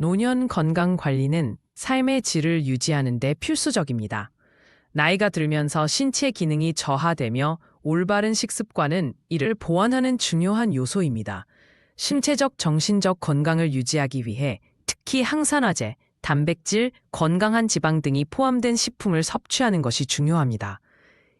노년 건강 관리는 삶의 질을 유지하는 데 필수적입니다. 나이가 들면서 신체 기능이 저하되며 올바른 식습관은 이를 보완하는 중요한 요소입니다. 신체적, 정신적 건강을 유지하기 위해 특히 항산화제, 단백질, 건강한 지방 등이 포함된 식품을 섭취하는 것이 중요합니다.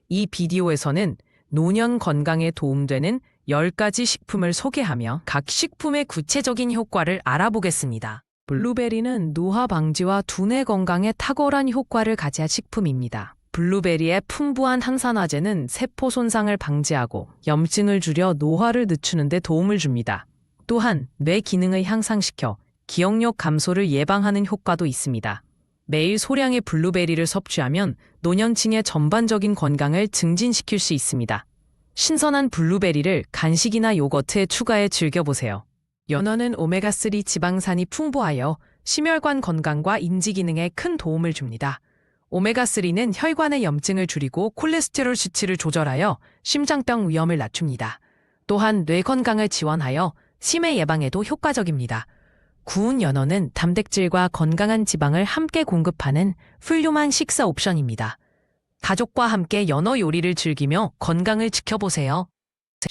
이 비디오에서는 노년 건강에 도움되는 10가지 식품을 소개하며 각 식품의 구체적인 효과를 알아보겠습니다. 블루베리는 노화 방지와 두뇌 건강에 탁월한 효과를 가진 식품입니다. 블루베리의 풍부한 항산화제는 세포 손상을 방지하고 염증을 줄여 노화를 늦추는 데 도움을 줍니다. 또한 뇌 기능을 향상시켜 기억력 감소를 예방하는 효과도 있습니다. 매일 소량의 블루베리를 섭취하면 노년층의 전반적인 건강을 증진시킬 수 있습니다. 신선한 블루베리를 간식이나 요거트에 추가해 즐겨보세요. 연어는 오메가3 지방산이 풍부하여 심혈관 건강과 인지 기능에 큰 도움을 줍니다. 오메가3는 혈관의 염증을 줄이고 콜레스테롤 수치를 조절하여 심장병 위험을 낮춥니다. 또한 뇌 건강을 지원하여 치매 예방에도 효과적입니다. 구운 연어는 단백질과 건강한 지방을 함께 공급하는 훌륭한 식사 옵션입니다. 가족과 함께 연어 요리를 즐기며 건강을 지켜보세요.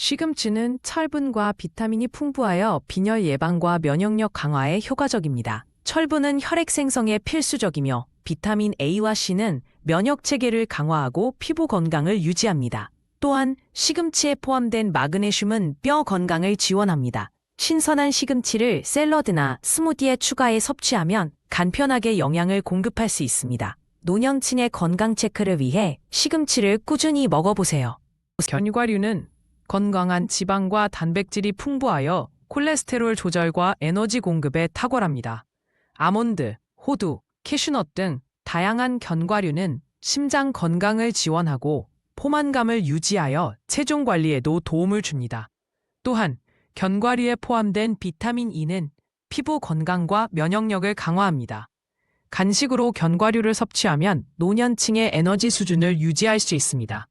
시금치는 철분과 비타민이 풍부하여 빈혈 예방과 면역력 강화에 효과적입니다. 철분은 혈액 생성에 필수적이며 비타민 A와 C는 면역 체계를 강화하고 피부 건강을 유지합니다. 또한 시금치에 포함된 마그네슘은 뼈 건강을 지원합니다. 신선한 시금치를 샐러드나 스무디에 추가해 섭취하면 간편하게 영양을 공급할 수 있습니다. 노년층의 건강 체크를 위해 시금치를 꾸준히 먹어보세요. 견과류는 건강한 지방과 단백질이 풍부하여 콜레스테롤 조절과 에너지 공급에 탁월합니다. 아몬드, 호두, 캐슈넛 등 다양한 견과류는 심장 건강을 지원하고 포만감을 유지하여 체중 관리에도 도움을 줍니다. 또한 견과류에 포함된 비타민 E는 피부 건강과 면역력을 강화합니다. 간식으로 견과류를 섭취하면 노년층의 에너지 수준을 유지할 수 있습니다.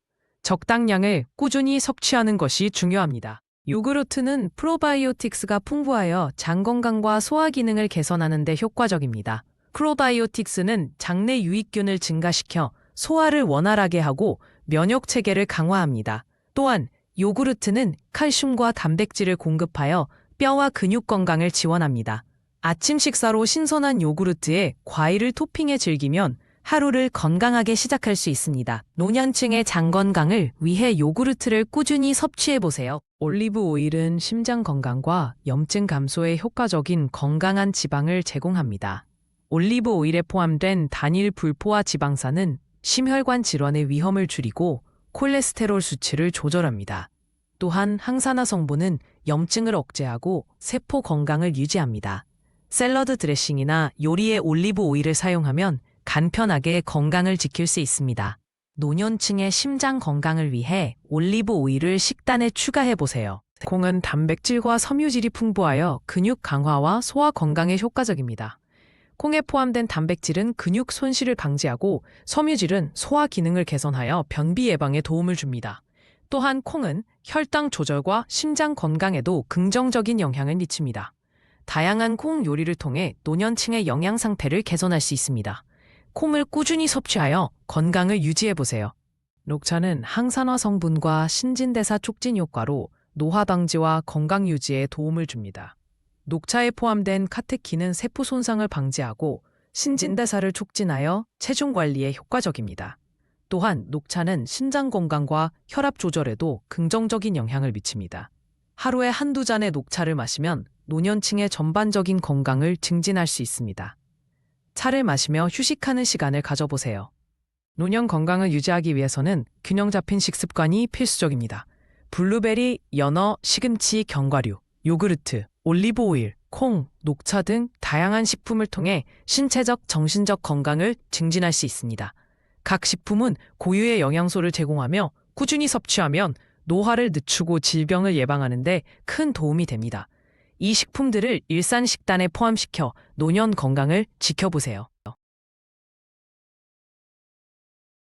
적당량을 꾸준히 섭취하는 것이 중요합니다. 요구르트는 프로바이오틱스가 풍부하여 장 건강과 소화 기능을 개선하는 데 효과적입니다. 프로바이오틱스는 장내 유익균을 증가시켜 소화를 원활하게 하고 면역 체계를 강화합니다. 또한 요구르트는 칼슘과 단백질을 공급하여 뼈와 근육 건강을 지원합니다. 아침 식사로 신선한 요구르트에 과일을 토핑해 즐기면 하루를 건강하게 시작할 수 있습니다. 노년층의 장 건강을 위해 요구르트를 꾸준히 섭취해 보세요. 올리브 오일은 심장 건강과 염증 감소에 효과적인 건강한 지방을 제공합니다. 올리브 오일에 포함된 단일 불포화 지방산은 심혈관 질환의 위험을 줄이고 콜레스테롤 수치를 조절합니다. 또한 항산화 성분은 염증을 억제하고 세포 건강을 유지합니다. 샐러드 드레싱이나 요리에 올리브 오일을 사용하면 간편하게 건강을 지킬 수 있습니다. 노년층의 심장 건강을 위해 올리브 오일을 식단에 추가해 보세요. 콩은 단백질과 섬유질이 풍부하여 근육 강화와 소화 건강에 효과적입니다. 콩에 포함된 단백질은 근육 손실을 방지하고 섬유질은 소화 기능을 개선하여 변비 예방에 도움을 줍니다. 또한 콩은 혈당 조절과 심장 건강에도 긍정적인 영향을 미칩니다. 다양한 콩 요리를 통해 노년층의 영양 상태를 개선할 수 있습니다. 콩을 꾸준히 섭취하여 건강을 유지해 보세요. 녹차는 항산화 성분과 신진대사 촉진 효과로 노화 방지와 건강 유지에 도움을 줍니다. 녹차에 포함된 카테킨은 세포 손상을 방지하고 신진대사를 촉진하여 체중 관리에 효과적입니다. 또한 녹차는 신장 건강과 혈압 조절에도 긍정적인 영향을 미칩니다. 하루에 한두 잔의 녹차를 마시면 노년층의 전반적인 건강을 증진할 수 있습니다. 차를 마시며 휴식하는 시간을 가져보세요. 노년 건강을 유지하기 위해서는 균형 잡힌 식습관이 필수적입니다. 블루베리, 연어, 시금치, 견과류, 요구르트, 올리브 오일, 콩, 녹차 등 다양한 식품을 통해 신체적, 정신적 건강을 증진할 수 있습니다. 각 식품은 고유의 영양소를 제공하며 꾸준히 섭취하면 노화를 늦추고 질병을 예방하는 데 큰 도움이 됩니다. 이 식품들을 일산 식단에 포함시켜 노년 건강을 지켜보세요.